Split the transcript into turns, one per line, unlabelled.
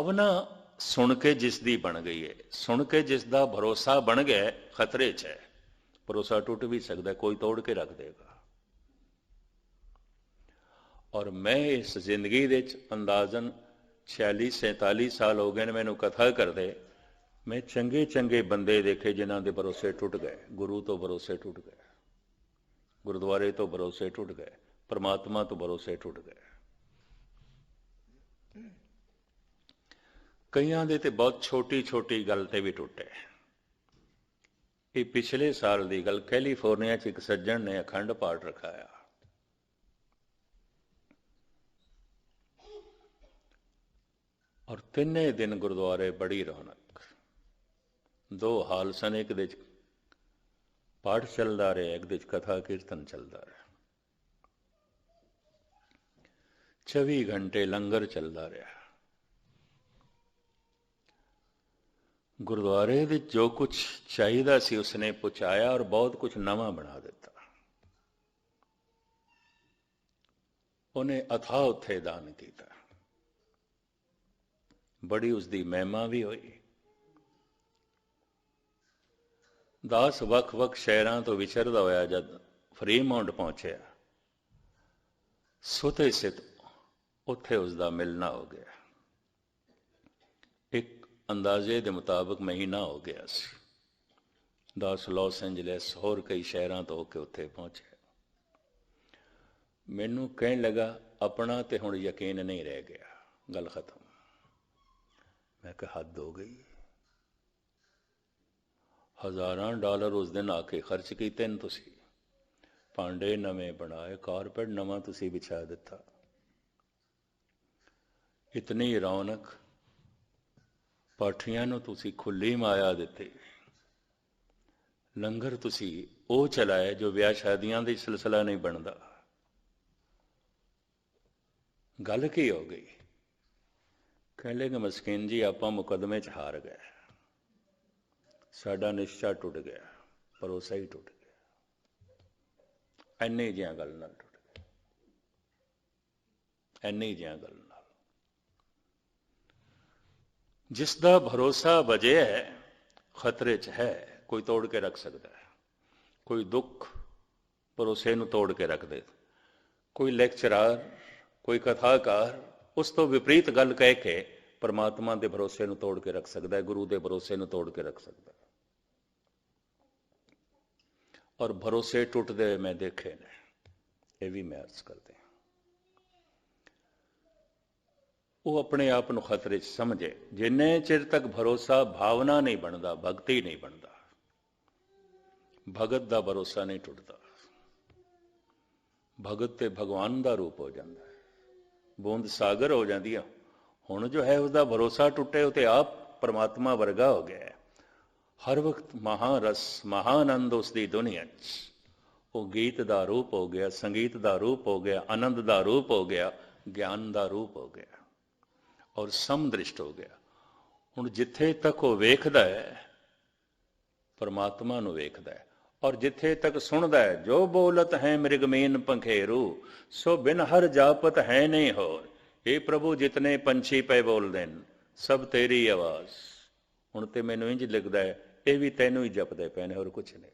ਅਵਨਾ ਸੁਣ ਕੇ ਜਿਸ ਦੀ ਬਣ ਗਈ ਹੈ ਸੁਣ ਕੇ ਜਿਸ ਦਾ ਭਰੋਸਾ ਬਣ ਗਿਆ ਖਤਰੇ 'ਚ ਹੈ ਭਰੋਸਾ ਟੁੱਟ ਵੀ ਸਕਦਾ, ਕੋਈ ਤੋੜ ਕੇ ਰੱਖ ਦੇਗਾ। ਔਰ ਮੈਂ ਇਸ ਜ਼ਿੰਦਗੀ ਦੇ ਵਿੱਚ ਅੰਦਾਜ਼ਨ 46 47 ਸਾਲ ਹੋ ਗਏ ਨੇ ਮੈਨੂੰ ਕਥਾ ਕਰਦੇ। ਮੈਂ ਚੰਗੇ ਚੰਗੇ ਬੰਦੇ ਦੇਖੇ ਜਿਨ੍ਹਾਂ ਦੇ ਭਰੋਸੇ ਟੁੱਟ ਗਏ। ਗੁਰੂ ਤੋਂ ਭਰੋਸੇ ਟੁੱਟ ਗਏ। ਗੁਰਦੁਆਰੇ ਤੋਂ ਭਰੋਸੇ ਟੁੱਟ ਗਏ। ਪਰਮਾਤਮਾ ਤੋਂ ਭਰੋਸੇ ਟੁੱਟ ਗਏ। ਕਈਆਂ ਦੇ ਤੇ ਬਹੁਤ ਛੋਟੀ ਛੋਟੀ ਗੱਲ ਤੇ ਵੀ ਟੁੱਟੇ ਇਹ ਪਿਛਲੇ ਸਾਲ ਦੀ ਗੱਲ ਕੈਲੀਫੋਰਨੀਆ 'ਚ ਇੱਕ ਸੱਜਣ ਨੇ ਅਖੰਡ ਪਾਠ ਰਖਾਇਆ। ਔਰ ਤਿੰਨੇ ਦਿਨ ਗੁਰਦੁਆਰੇ ਬੜੀ ਰੌਣਕ। ਦੋ ਹਾਲ ਸਨ, ਇੱਕ ਦੇ ਪਾਠ ਚੱਲਦਾ ਰਿਹਾ, ਇੱਕ ਦੇ 'ਚ ਕਥਾ ਕੀਰਤਨ ਚੱਲਦਾ ਰਿਹਾ। 24 ਘੰਟੇ ਲੰਗਰ ਚੱਲਦਾ ਰਿਹਾ। ਗੁਰਦੁਆਰੇ ਵਿੱਚ ਜੋ ਕੁਝ ਚਾਹੀਦਾ ਸੀ ਉਸਨੇ ਪਹੁੰਚਾਇਆ ਔਰ ਬਹੁਤ ਕੁਝ ਨਵਾਂ ਬਣਾ ਦਿੱਤਾ। ਉਹਨੇ ਅਥਾ ਉੱਥੇ ਦਾਨ ਕੀਤਾ। ਬੜੀ ਉਸ ਦੀ ਮਹਿਮਾ ਵੀ ਹੋਈ। ਦਾਸ ਵੱਖ-ਵੱਖ ਸ਼ਹਿਰਾਂ ਤੋਂ ਵਿਚਰਦਾ ਹੋਇਆ ਜਦ ਫਰੀਮਾਉਂਟ ਪਹੁੰਚਿਆ, ਸੁਤੇ ਸਿਤ ਉੱਥੇ ਉਸ ਦਾ ਮਿਲਣਾ ਹੋ ਗਿਆ। ਇੱਕ ਅੰਦਾਜ਼ੇ ਦੇ ਮੁਤਾਬਕ ਮਹੀਨਾ ਹੋ ਗਿਆ ਸੀ। ਦਾਸ ਲਾਸ ਐਂਜਲਸ ਹੋਰ ਕਈ ਸ਼ਹਿਰਾਂ ਤੋਂ ਹੋ ਕੇ ਉੱਥੇ ਪਹੁੰਚਿਆ ਮੈਨੂੰ ਕਹਿਣ ਲੱਗਾ, ਆਪਣਾ ਤੇ ਹੁਣ ਯਕੀਨ ਨਹੀਂ ਰਹਿ ਗਿਆ। ਗੱਲ ਖਤਮ। ਮੈਂ ਕਿਹਾ, ਹੱਦ ਹੋ ਗਈ। ਹਜ਼ਾਰਾਂ ਡਾਲਰ ਉਸ ਦਿਨ ਆ ਕੇ ਖਰਚ ਕੀਤੇ ਨੇ ਤੁਸੀਂ। ਭਾਂਡੇ ਨਵੇਂ ਬਣਾਏ, ਕਾਰਪੈਟ ਨਵਾਂ ਤੁਸੀਂ ਵਿਛਾ ਦਿੱਤਾ। ਇਤਨੀ ਰੌਣਕ ਪਾਠੀਆਂ ਨੂੰ ਤੁਸੀਂ ਖੁੱਲੀ ਮਾਇਆ ਦਿੱਤੀ। ਲੰਗਰ ਤੁਸੀਂ ਉਹ ਚਲਾਏ ਜੋ ਵਿਆਹ ਸ਼ਾਦੀਆਂ ਦੀ ਸਿਲਸਿਲਾ ਨਹੀਂ ਬਣਦਾ। ਗੱਲ ਕੀ ਹੋ ਗਈ? ਕਹਿੰਦੇ ਕਿ ਮਸਕੀਨ ਜੀ, ਆਪਾਂ ਮੁਕਦਮੇ 'ਚ ਹਾਰ ਗਏ। ਸਾਡਾ ਨਿਸ਼ਚਾ ਟੁੱਟ ਗਿਆ, ਭਰੋਸਾ ਹੀ ਟੁੱਟ ਗਿਆ। ਐਨੇ ਜਿਹੀਆਂ ਗੱਲ ਨਾਲ ਟੁੱਟ ਗਿਆ ਐਨੇ ਜਿਹੀਆਂ ਗੱਲ ਨਾਲ ਜਿਸ ਦਾ ਭਰੋਸਾ ਵਜੇ ਹੈ, ਖਤਰੇ 'ਚ ਹੈ, ਕੋਈ ਤੋੜ ਕੇ ਰੱਖ ਸਕਦਾ ਹੈ। ਕੋਈ ਦੁੱਖ ਭਰੋਸੇ ਨੂੰ ਤੋੜ ਕੇ ਰੱਖ ਦੇ। ਕੋਈ ਲੈਕਚਰਰ, ਕੋਈ ਕਥਾਕਾਰ, ਉਸ ਤੋਂ ਵਿਪਰੀਤ ਗੱਲ ਕਹਿ ਕੇ ਪਰਮਾਤਮਾ ਦੇ ਭਰੋਸੇ ਨੂੰ ਤੋੜ ਕੇ ਰੱਖ ਸਕਦਾ ਹੈ, ਗੁਰੂ ਦੇ ਭਰੋਸੇ ਨੂੰ ਤੋੜ ਕੇ ਰੱਖ ਸਕਦਾ ਹੈ। ਔਰ ਭਰੋਸੇ ਟੁੱਟਦੇ ਮੈਂ ਦੇਖੇ ਨੇ, ਇਹ ਵੀ ਮੈਂ ਅਰਜ਼ ਕਰਦੇ ਹਾਂ। ਉਹ ਆਪਣੇ ਆਪ ਨੂੰ ਖਤਰੇ 'ਚ ਸਮਝੇ। ਜਿੰਨੇ ਚਿਰ ਤੱਕ ਭਰੋਸਾ ਭਾਵਨਾ ਨਹੀਂ ਬਣਦਾ, ਭਗਤੀ ਨਹੀਂ ਬਣਦਾ, ਭਗਤ ਦਾ ਭਰੋਸਾ ਨਹੀਂ ਟੁੱਟਦਾ। ਭਗਤ ਤੇ ਭਗਵਾਨ ਦਾ ਰੂਪ ਹੋ ਜਾਂਦਾ ਹੈ। ਬੂੰਦ ਸਾਗਰ ਹੋ ਜਾਂਦੀ ਹੈ ਹੁਣ ਜੋ ਹੈ ਉਸ ਦਾ ਭਰੋਸਾ ਟੁੱਟੇ, ਉਹ ਤੇ ਆਪ ਪਰਮਾਤਮਾ ਵਰਗਾ ਹੋ ਗਿਆ ਹੈ। ਹਰ ਵਕਤ ਮਹਾਰਸ ਮਹਾਨੰਦ ਉਸ ਦੀ ਦੁਨੀਆ 'ਚ। ਉਹ ਗੀਤ ਦਾ ਰੂਪ ਹੋ ਗਿਆ, ਸੰਗੀਤ ਦਾ ਰੂਪ ਹੋ ਗਿਆ, ਆਨੰਦ ਦਾ ਰੂਪ ਹੋ ਗਿਆ, ਗਿਆਨ ਦਾ ਰੂਪ ਹੋ ਗਿਆ। ਔਰ ਸਮਦ੍ਰਿਸ਼ਟ ਹੋ ਗਿਆ। ਹੁਣ ਜਿੱਥੇ ਤੱਕ ਉਹ ਵੇਖਦਾ ਹੈ, ਪਰਮਾਤਮਾ ਨੂੰ ਵੇਖਦਾ ਹੈ। ਔਰ ਜਿੱਥੇ ਤੱਕ ਸੁਣਦਾ ਹੈ, ਜੋ ਬੋਲਤ ਹੈ ਮ੍ਰਿਗਮੀਨ ਪੰਖੇਰੂ, ਸੋ ਬਿਨ ਹਰ ਜਾਪਤ ਹੈ ਨਹੀਂ ਹੋਰ। ਇਹ ਪ੍ਰਭੂ, ਜਿਤਨੇ ਪੰਛੀ ਪਏ ਬੋਲਦੇ ਨੇ ਸਭ ਤੇਰੀ ਆਵਾਜ਼। ਹੁਣ ਤੇ ਮੈਨੂੰ ਇੰਜ ਲੱਗਦਾ ਹੈ, ਇਹ ਵੀ ਤੈਨੂੰ ਹੀ ਜਪਦੇ ਪਏ ਨੇ ਹੋਰ ਕੁਝ ਨਹੀਂ।